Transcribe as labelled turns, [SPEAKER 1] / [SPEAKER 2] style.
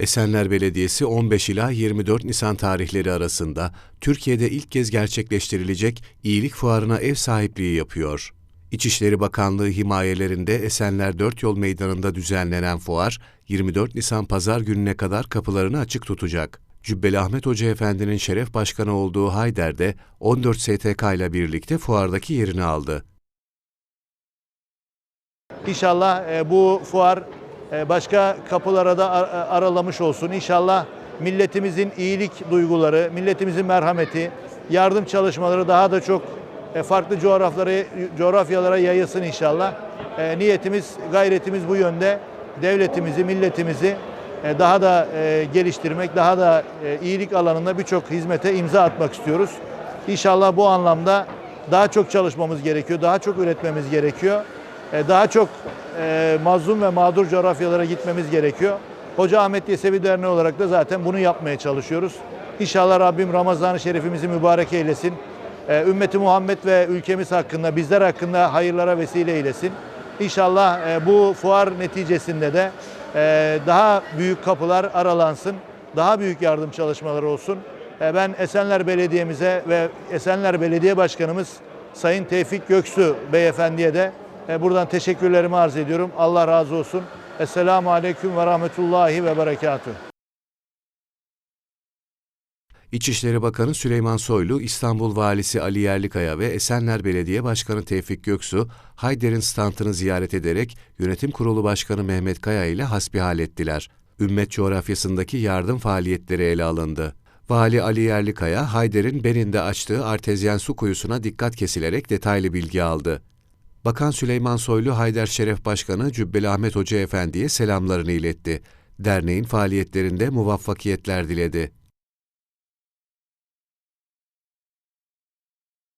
[SPEAKER 1] Esenler Belediyesi 15 ila 24 Nisan tarihleri arasında Türkiye'de ilk kez gerçekleştirilecek iyilik fuarına ev sahipliği yapıyor. İçişleri Bakanlığı himayelerinde Esenler 4 Yol Meydanı'nda düzenlenen fuar 24 Nisan pazar gününe kadar kapılarını açık tutacak. Cübbeli Ahmet Hoca Efendi'nin şeref başkanı olduğu Hayder'de 14 STK ile birlikte fuardaki yerini aldı.
[SPEAKER 2] İnşallah e, bu fuar başka kapılara da ar- aralamış olsun. İnşallah milletimizin iyilik duyguları, milletimizin merhameti, yardım çalışmaları daha da çok e, farklı coğrafyalara, coğrafyalara yayılsın inşallah. E, Niyetimiz, gayretimiz bu yönde. Devletimizi, milletimizi e, daha da e, geliştirmek, daha da e, iyilik alanında birçok hizmete imza atmak istiyoruz. İnşallah bu anlamda daha çok çalışmamız gerekiyor, daha çok üretmemiz gerekiyor. E, Daha çok e, mazlum ve mağdur coğrafyalara gitmemiz gerekiyor. Hoca Ahmet Yesevi Derneği olarak da zaten bunu yapmaya çalışıyoruz. İnşallah Rabbim Ramazan-ı Şerifimizi mübarek eylesin. E, Ümmeti Muhammed ve ülkemiz hakkında, bizler hakkında hayırlara vesile eylesin. İnşallah bu fuar neticesinde de daha büyük kapılar aralansın, daha büyük yardım çalışmaları olsun. Ben Esenler Belediye'mize ve Esenler Belediye Başkanımız Sayın Tevfik Göksu Beyefendi'ye de buradan teşekkürlerimi arz ediyorum. Allah razı olsun. Esselamu Aleyküm ve Rahmetullahi ve Berekatuhu.
[SPEAKER 1] İçişleri Bakanı Süleyman Soylu, İstanbul Valisi Ali Yerlikaya ve Esenler Belediye Başkanı Tevfik Göksu, Hayder'in standını ziyaret ederek Yönetim Kurulu Başkanı Mehmet Kaya ile hasbihal ettiler. Ümmet coğrafyasındaki yardım faaliyetleri ele alındı. Vali Ali Yerlikaya, Hayder'in Benin'de açtığı artezyen su kuyusuna dikkat kesilerek detaylı bilgi aldı. Bakan Süleyman Soylu, Hayder Şeref Başkanı Cübbeli Ahmet Hoca Efendi'ye selamlarını iletti. Derneğin faaliyetlerinde muvaffakiyetler diledi.